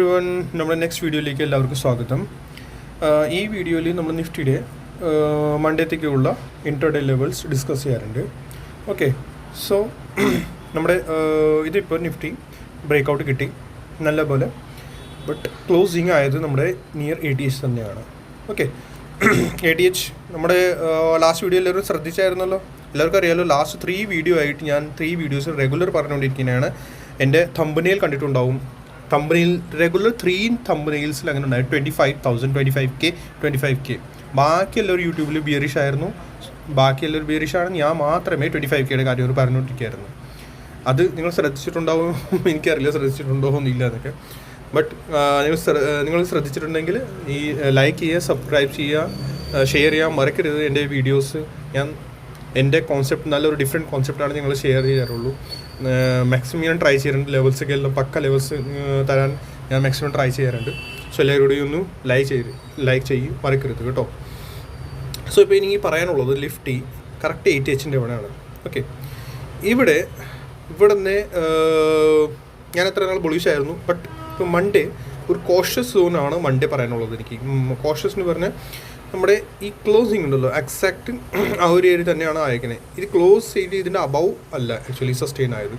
Everyone നമ്മുടെ next വീഡിയോയിലേക്ക് എല്ലാവർക്കും സ്വാഗതം. ഈ വീഡിയോയിൽ നമ്മൾ നിഫ്റ്റിയുടെ മണ്ടേത്തേക്കുള്ള ഇൻട്രഡേ ലെവൽസ് ഡിസ്കസ് ചെയ്യാറുണ്ട്. ഓക്കെ സോ നമ്മുടെ ഇതിപ്പോൾ നിഫ്റ്റി ബ്രേക്കൗട്ട് കിട്ടി. നല്ല പോലെ. ബട്ട് ക്ലോസിങ് ആയത് നമ്മുടെ നിയർ എ ടി എച്ച് തന്നെയാണ്. ഓക്കെ എ ടി എച്ച് നമ്മുടെ ലാസ്റ്റ് വീഡിയോ എല്ലാവരും ശ്രദ്ധിച്ചായിരുന്നല്ലോ? എല്ലാവർക്കും അറിയാമല്ലോ ലാസ്റ്റ് ത്രീ വീഡിയോ ആയിട്ട് ഞാൻ ത്രീ വീഡിയോസ് റെഗുലർ പറഞ്ഞുകൊണ്ടിരിക്കുന്നതാണ്. എന്റെ തമ്പനിയിൽ കണ്ടിട്ടുണ്ടാവും. തമ്പനിയിൽ റെഗുലർ ത്രീ തമ്പനിയിൽസിൽ അങ്ങനെ ഉണ്ടായി twenty five thousand twenty five K twenty five K ബാക്കി എല്ലാവരും യൂട്യൂബിൽ ബിയറിഷ് ആയിരുന്നു. ബാക്കി എല്ലാവരും ബിയറിഷ് ആണ് ഞാൻ മാത്രമേ ട്വന്റി ഫൈവ് കെയുടെ കാര്യം പറഞ്ഞുകൊണ്ടിരിക്കുകയായിരുന്നു. അത് നിങ്ങൾ ശ്രദ്ധിച്ചിട്ടുണ്ടാവും? എനിക്കറിയില്ല ശ്രദ്ധിച്ചിട്ടുണ്ടോ ഒന്നുമില്ല എന്നൊക്കെ. ബട്ട് നിങ്ങൾ നിങ്ങൾ ശ്രദ്ധിച്ചിട്ടുണ്ടെങ്കിൽ ഈ ലൈക്ക് ചെയ്യുക സബ്സ്ക്രൈബ് ചെയ്യുക ഷെയർ ചെയ്യാൻ മറക്കരുത് എന്റെ വീഡിയോസ് ഞാൻ എന്റെ കോൺസെപ്റ്റ് നല്ലൊരു ഡിഫറെന്റ് കോൺസെപ്റ്റാണ് ഞങ്ങൾ ഷെയർ ചെയ്യാറുള്ളൂ. മാക്സിമം ഞാൻ ട്രൈ ചെയ്യാറുണ്ട് ലെവൽസ് ഒക്കെ എല്ലാം പക്ക ലെവൽസ് തരാൻ ഞാൻ മാക്സിമം ട്രൈ ചെയ്യാറുണ്ട്. സോ എല്ലാവരോടും ഒന്ന് ലൈക്ക് ചെയ്ത് ലൈക്ക് ചെയ്യും മറക്കരുത് കേട്ടോ. സോ ഇപ്പോൾ എനിക്ക് പറയാനുള്ളത് ലിഫ്റ്റി കറക്റ്റ് എയ്റ്റ് എച്ചിന്റെ ഇവിടെയാണ്. ഓക്കെ ഇവിടെ ഇവിടെ നിന്ന് ഞാൻ എത്ര നാൾ ബുളിഷ് ആയിരുന്നു. ബട്ട് ഇപ്പോൾ മൺഡേ ഒരു കോഷ്യസ് സോണാണ് മൺഡേ പറയാനുള്ളത് എനിക്ക്. കോഷ്യസ് എന്ന് പറഞ്ഞാൽ നമ്മുടെ ഈ ക്ലോസിങ് ഉണ്ടല്ലോ എക്സാക്റ്റ് ആ ഒരു ഏരിയ തന്നെയാണ് അയക്കുന്നത് ഇത് ക്ലോസ് ചെയ്ത് ഇതിന്റെ അബവ് അല്ല ആക്ച്വലി സസ്റ്റെയിൻ ആയത്.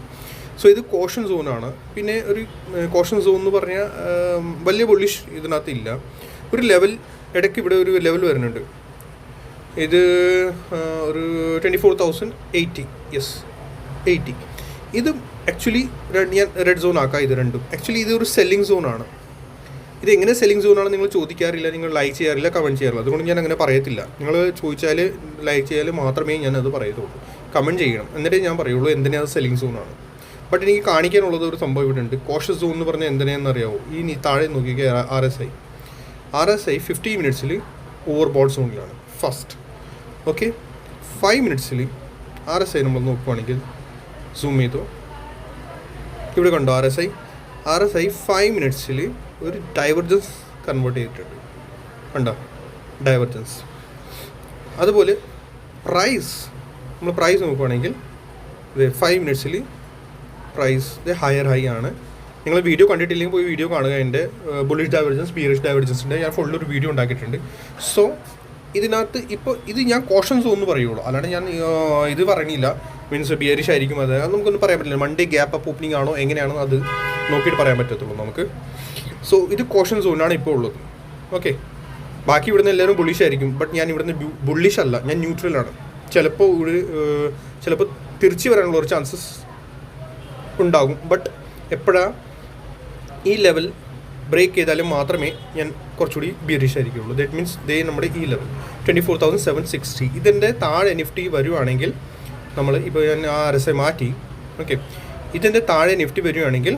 സോ ഇത് കോഷൻ സോണാണ് പിന്നെ ഒരു കോഷൻ സോൺ എന്ന് പറഞ്ഞാൽ വലിയ പൊള്ളിഷ് ഇതിനകത്ത് ഇല്ല. ഒരു ലെവൽ ഇടയ്ക്ക് ഇവിടെ ഒരു ലെവൽ വരുന്നുണ്ട്. ഇത് ഒരു twenty four thousand eighty yes eighty ഇത് ആക്ച്വലി ഞാൻ റെഡ് സോൺ ആക്കാം ഇത് രണ്ടും. ആക്ച്വലി ഇത് ഒരു സെല്ലിംഗ് സോണാണ് ഇത് എങ്ങനെ സെല്ലിംഗ് സോണാണ് നിങ്ങൾ ചോദിക്കാറില്ല നിങ്ങൾ ലൈക്ക് ചെയ്യാറില്ല കമന്റ് ചെയ്യാറില്ല. അതുകൊണ്ട് ഞാൻ അങ്ങനെ പറയത്തില്ല. നിങ്ങൾ ചോദിച്ചാൽ ലൈക്ക് ചെയ്യാൽ മാത്രമേ ഞാൻ അത് പറയത്തുള്ളൂ. കമന്റ് ചെയ്യണം. എന്നിട്ടേ ഞാൻ പറയുള്ളൂ എന്തിനാ അത് സെല്ലിംഗ് സോണാണ് ബട്ട് എനിക്ക് കാണിക്കാനുള്ളത് ഒരു സംഭവം ഇവിടെ ഉണ്ട്. കോഷ്യസ് സോൺ എന്ന് പറഞ്ഞാൽ എന്തിനാണെന്ന് അറിയാവോ? ഈ താഴെ നോക്കിക്കുക R S I R S I fifty മിനിറ്റ്സിൽ overbought സോണിലാണ് ഫസ്റ്റ് ഓക്കെ ഫൈവ് മിനിറ്റ്സിൽ ആർ എസ് ഐ നമ്മൾ നോക്കുവാണെങ്കിൽ സൂം ചെയ്തു. ഇവിടെ കണ്ടോ R S I R S I five മിനിറ്റ്സിൽ ഒരു ഡൈവർജൻസ് കൺവേർട്ട് ചെയ്തിട്ടുണ്ട്. കണ്ടോ? ഡൈവർജൻസ് അതുപോലെ പ്രൈസ് നമ്മൾ പ്രൈസ് നോക്കുവാണെങ്കിൽ ഇത് ഫൈവ് മിനിറ്റ്സിൽ പ്രൈസ് ഇത് ഹയർ ഹൈ ആണ്. നിങ്ങൾ വീഡിയോ കണ്ടിട്ടില്ലെങ്കിൽ പോയി വീഡിയോ കാണുക. എന്റെ ബുള്ളിഷ് ഡൈവർജൻസ് ബിയറിഷ് ഡൈവർജൻസിന്റെ ഞാൻ ഫുൾ ഒരു വീഡിയോ ഉണ്ടാക്കിയിട്ടുണ്ട്. സോ ഇതിനകത്ത് ഇപ്പോൾ ഇത് ഞാൻ കോഷൻസ് ഒന്ന് പറയുള്ളൂ. അല്ലാണ്ട് ഞാൻ ഇത് പറയണില്ല മീൻസ് ബിയറിഷ് ആയിരിക്കും അത്. അത് നമുക്കൊന്നും പറയാൻ പറ്റില്ല. മൺഡേ ഗ്യാപ്പ് അപ്പ് ഓപ്പണിംഗ് ആണോ? എങ്ങനെയാണോ അത് നോക്കിയിട്ട് പറയാൻ പറ്റത്തുള്ളൂ നമുക്ക്. സോ ഇത് കോഷൻ സോണാണ് ഇപ്പോൾ ഉള്ളത്. ഓക്കെ ബാക്കി ഇവിടുന്ന് എല്ലാവരും ബുള്ളിഷായിരിക്കും ബട്ട് ഞാൻ ഇവിടുന്ന് ബുള്ളിഷ് അല്ല. ഞാൻ ന്യൂട്രലാണ് ചിലപ്പോൾ ഒരു ചിലപ്പോൾ തിരിച്ചു വരാനുള്ള ഒരു ചാൻസസ് ഉണ്ടാകും. ബട്ട് എപ്പോഴാ ഈ ലെവൽ ബ്രേക്ക് ചെയ്താലും മാത്രമേ ഞാൻ കുറച്ചുകൂടി ബിയറിഷ് ആയിരിക്കുള്ളൂ. ദറ്റ് മീൻസ് ദേ നമ്മുടെ ഈ level twenty four thousand seven sixty ഇതിന്റെ താഴെ നിഫ്റ്റി വരുവാണെങ്കിൽ നമ്മൾ ഇപ്പോൾ ഞാൻ ആ ആർ എസ് മാറ്റി. ഓക്കെ ഇതിന്റെ താഴെ നിഫ്റ്റി വരുവാണെങ്കിൽ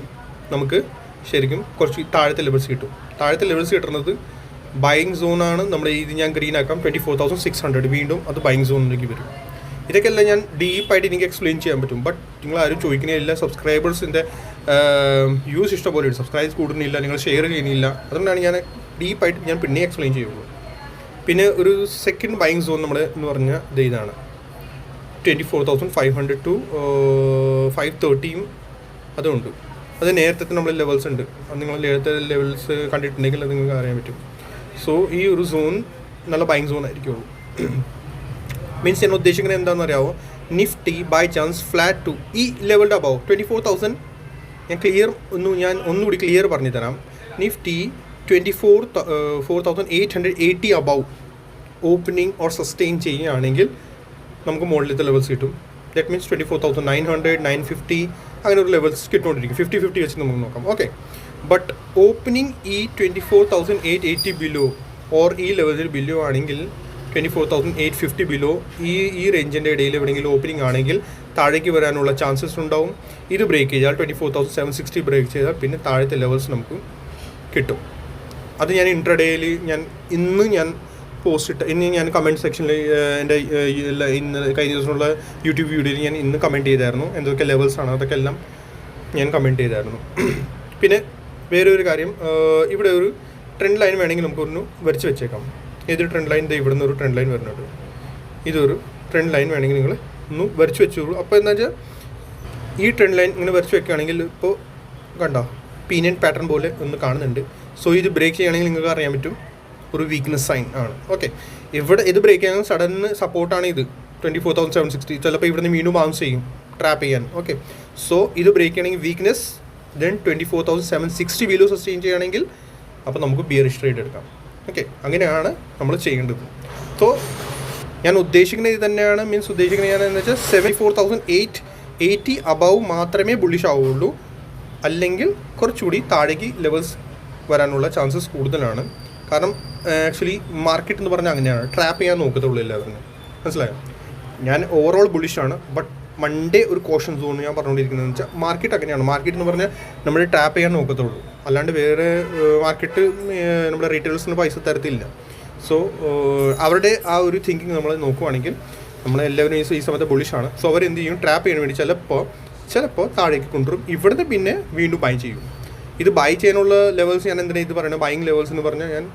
നമുക്ക് ശരിക്കും കുറച്ച് താഴത്തെ ലെവൽസ് കിട്ടും. താഴത്തെ ലെവൽസ് കിട്ടുന്നത് ബൈങ് സോണാണ് നമ്മുടെ ഇത് ഞാൻ ഗ്രീൻ ആക്കാം. Twenty four thousand six hundred വീണ്ടും അത് ബൈങ് സോണിലേക്ക് വരും. ഇതൊക്കെ എല്ലാം ഞാൻ ഡീപ്പായിട്ട് എനിക്ക് എക്സ്പ്ലെയിൻ ചെയ്യാൻ പറ്റും. ബട്ട് നിങ്ങൾ ആരും ചോദിക്കുന്നില്ല സബ്സ്ക്രൈബേഴ്സിന്റെ യൂസ് ഇഷ്ടംപോലെ സബ്സ്ക്രൈബ് കൂടുന്നില്ല നിങ്ങൾ ഷെയർ ചെയ്യുന്നില്ല. അതുകൊണ്ടാണ് ഞാൻ ഡീപ്പായിട്ട് ഞാൻ പിന്നെ എക്സ്പ്ലെയിൻ ചെയ്യുള്ളൂ. പിന്നെ ഒരു സെക്കൻഡ് ബൈങ് സോൺ നമ്മൾ എന്ന് പറഞ്ഞ ഇത് ഇതാണ്. Twenty four thousand five hundred two five തേർട്ടിയും അതുണ്ട് അത് നേരത്തെ നമ്മൾ ലെവൽസ് ഉണ്ട്. അത് നിങ്ങൾ നേരത്തെ ലെവൽസ് കണ്ടിട്ടുണ്ടെങ്കിൽ അത് നിങ്ങൾക്ക് അറിയാൻ പറ്റും. സോ ഈ ഒരു സോൺ നല്ല ബൈങ് സോൺ ആയിരിക്കുള്ളൂ. മീൻസ് ഞാൻ ഉദ്ദേശിക്കുന്നത് എന്താണെന്ന് അറിയാമോ Nifty by chance flat to ഈ ലെവലിന്റെ അബവ് ട്വന്റി ഫോർ തൗസൻഡ് ഞാൻ ക്ലിയർ ഒന്ന് ഞാൻ ഒന്നുകൂടി ക്ലിയർ പറഞ്ഞു തരാം Nifty twenty four four thousand eight hundred eighty above opening or sustain ചെയ്യുകയാണെങ്കിൽ നമുക്ക് മുകളിലത്തെ ലെവൽസ് കിട്ടും. That means twenty four thousand nine hundred nine fifty അങ്ങനെ ഒരു ലെവൽസ് കിട്ടുകൊണ്ടിരിക്കും. ഫിഫ്റ്റി ഫിഫ്റ്റി വെച്ച് നമുക്ക് നോക്കാം. ഓക്കെ ബട്ട് ഓപ്പനിങ് ഈ twenty four thousand eight eighty below or ഈ ലെവലിൽ ബിലോ ആണെങ്കിൽ twenty four thousand eight fifty below ഈ ഈ റേഞ്ചിന്റെ ഇടയിൽ എവിടെയെങ്കിലും ഓപ്പനിങ് ആണെങ്കിൽ താഴേക്ക് വരാനുള്ള ചാൻസസ് ഉണ്ടാവും. ഇത് ബ്രേക്ക് ചെയ്താൽ twenty four thousand seven sixty break ചെയ്താൽ പിന്നെ താഴത്തെ ലെവൽസ് നമുക്ക് കിട്ടും. അത് ഞാൻ ഇൻട്രഡേയിൽ ഞാൻ ഇന്ന് ഞാൻ പോസ്റ്റ് ഇട്ട് ഇനി ഞാൻ കമന്റ് സെക്ഷനിൽ എന്റെ ഇന്ന് കഴിഞ്ഞ ദിവസമുള്ള യൂട്യൂബ് വീഡിയോയിൽ ഞാൻ ഇന്ന് കമന്റ് ചെയ്തായിരുന്നു. എന്തൊക്കെ ലെവൽസ് ആണ് അതൊക്കെ എല്ലാം ഞാൻ കമന്റ് ചെയ്തായിരുന്നു. പിന്നെ വേറെ ഒരു കാര്യം ഇവിടെ ഒരു ട്രെൻഡ് ലൈൻ വേണമെങ്കിൽ നമുക്കൊന്ന് വരച്ച് വെച്ചേക്കാം. ഏതൊരു ട്രെൻഡ് ലൈൻ ഇവിടെ നിന്ന് ഒരു ട്രെൻഡ് ലൈൻ വരുന്നുണ്ട്. ഇതൊരു ട്രെൻഡ് ലൈൻ വേണമെങ്കിൽ നിങ്ങൾ ഒന്ന് വരച്ച് വെച്ചോളൂ. അപ്പോൾ എന്താ വെച്ചാൽ ഈ ട്രെൻഡ് ലൈൻ ഇങ്ങനെ വരച്ച് വെക്കുകയാണെങ്കിൽ ഇപ്പോൾ കണ്ടോ പീനിയൻ പാറ്റേൺ പോലെ ഒന്ന് കാണുന്നുണ്ട്. സോ ഇത് ബ്രേക്ക് ചെയ്യുകയാണെങ്കിൽ നിങ്ങൾക്ക് അറിയാൻ പറ്റും. ഒരു വീക്ക്നെസ് സൈൻ ആണ്. ഓക്കെ ഇവിടെ ഇത് ബ്രേക്ക് ചെയ്യാൻ സഡൻ സപ്പോർട്ടാണ് ഇത്. Twenty four thousand seven sixty ചിലപ്പോൾ ഇവിടുന്ന് വീണ്ടും ബൗൺസ് ചെയ്യും. ട്രാപ്പ് ചെയ്യാൻ. ഓക്കെ സോ ഇത് ബ്രേക്ക് ചെയ്യണമെങ്കിൽ weakness then twenty four thousand seven sixty below sustain ചെയ്യുകയാണെങ്കിൽ അപ്പോൾ നമുക്ക് ബിയർ ട്രേഡ് എടുക്കാം. ഓക്കെ അങ്ങനെയാണ് നമ്മൾ ചെയ്യേണ്ടത്. സോ ഞാൻ ഉദ്ദേശിക്കുന്നത് ഇത് തന്നെയാണ്. മീൻസ് ഉദ്ദേശിക്കുന്നത് ഞാൻ എന്ന് വെച്ചാൽ seven four thousand eight eighty above മാത്രമേ ബുള്ളിഷ് ആവുകയുള്ളൂ. അല്ലെങ്കിൽ കുറച്ചുകൂടി താഴേക്ക് ലെവൽസ് വരാനുള്ള ചാൻസസ് കൂടുതലാണ്. കാരണം ആക്ച്വലി മാർക്കറ്റ് എന്ന് പറഞ്ഞാൽ അങ്ങനെയാണ്. ട്രാപ്പ് ചെയ്യാൻ നോക്കത്തുള്ളൂ എല്ലാവരും. മനസ്സിലായോ? ഞാൻ ഓവറോൾ ബുളിഷാണ് ബട്ട് മൺഡേ ഒരു കോഷൻ സോൺ ഞാൻ പറഞ്ഞുകൊണ്ടിരിക്കുന്നത് വെച്ചാൽ മാർക്കറ്റ് അങ്ങനെയാണ്. മാർക്കറ്റ് എന്ന് പറഞ്ഞാൽ നമ്മൾ ട്രാപ്പ് ചെയ്യാൻ നോക്കത്തുള്ളൂ. അല്ലാണ്ട് വേറെ മാർക്കറ്റ് നമ്മുടെ റീറ്റെയിൽസിന് പൈസ തരത്തില്ല. സോ അവരുടെ ആ ഒരു തിങ്കിങ് നമ്മൾ നോക്കുവാണെങ്കിൽ നമ്മളെല്ലാവരും ഈ ഈ സമയത്ത് ബുളിഷാണ് സോ അവർ എന്ത് ചെയ്യും? ട്രാപ്പ് ചെയ്യാൻ വേണ്ടി ചിലപ്പോൾ ചിലപ്പോൾ താഴേക്ക് കൊണ്ടുവരും. ഇവിടുന്ന് പിന്നെ വീണ്ടും ബൈ ചെയ്യും. ഇത് ബൈ ചെയ്യാനുള്ള ലെവൽസ് ഞാൻ എന്തിനാണ് ഇത് പറയുന്നത്? ബൈങ് ലെവൽസ് എന്ന് പറഞ്ഞാൽ ഞാൻ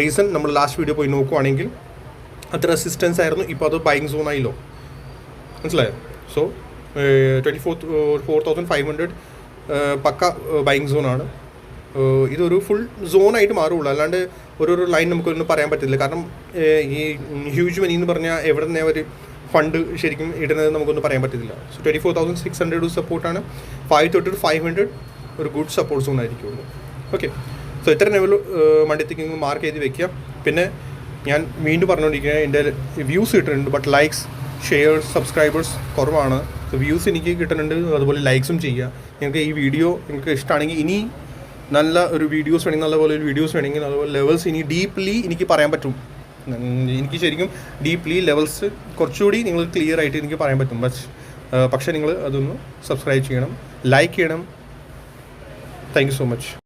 റീസൺ നമ്മൾ ലാസ്റ്റ് വീഡിയോ പോയി നോക്കുവാണെങ്കിൽ അത്ര അസിസ്റ്റൻസ് ആയിരുന്നു. ഇപ്പോൾ അത് ബൈങ് സോൺ ആയില്ലോ. മനസ്സിലായോ? So twenty four four thousand five hundred പക്ക ബൈങ് സോണാണ് ഇതൊരു ഫുൾ സോണായിട്ട് മാറുള്ളൂ. അല്ലാണ്ട് ഒരു ഒരു ലൈൻ നമുക്കൊന്നും പറയാൻ പറ്റില്ല കാരണം ഈ ഹ്യൂജ് മനി എന്ന് പറഞ്ഞാൽ എവിടെ നിന്നേ അവർ ഫണ്ട് ശരിക്കും ഇടുന്നത് നമുക്കൊന്നും പറയാൻ പറ്റത്തില്ല. So twenty four thousand six hundred സപ്പോർട്ടാണ് ഫൈവ് തൊട്ട് ഫൈവ് ഹൺഡ്രഡ് ഒരു ഗുഡ് സപ്പോർട്ട് സോൺ ആയിരിക്കുള്ളൂ. ഓക്കെ സോ ഇത്ര ലെവൽ മണ്ടിത്തേക്ക് മാർക്ക് ചെയ്ത് വെക്കുക. പിന്നെ ഞാൻ വീണ്ടും പറഞ്ഞുകൊണ്ടിരിക്കുന്നത് എന്റെ വ്യൂസ് കിട്ടുന്നുണ്ട് ബട്ട് ലൈക്സ് ഷെയർസ് സബ്സ്ക്രൈബേഴ്സ് കുറവാണ്. സോ വ്യൂസ് എനിക്ക് കിട്ടുന്നുണ്ട് അതുപോലെ ലൈക്സും ചെയ്യുക. നിങ്ങൾക്ക് ഈ വീഡിയോ നിങ്ങൾക്ക് ഇഷ്ടമാണെങ്കിൽ ഇനി നല്ല ഒരു വീഡിയോസ് വേണമെങ്കിൽ നല്ലപോലെ ഒരു വീഡിയോസ് വേണമെങ്കിൽ അതുപോലെ ലെവൽസ് ഇനി ഡീപ്ലി എനിക്ക് പറയാൻ പറ്റും. എനിക്ക് ശരിക്കും ഡീപ്ലി ലെവൽസ് കുറച്ചുകൂടി നിങ്ങൾ ക്ലിയർ ആയിട്ട് എനിക്ക് പറയാൻ പറ്റും. പക്ഷേ നിങ്ങൾ അതൊന്ന് സബ്സ്ക്രൈബ് ചെയ്യണം ലൈക്ക് ചെയ്യണം Thank you so much.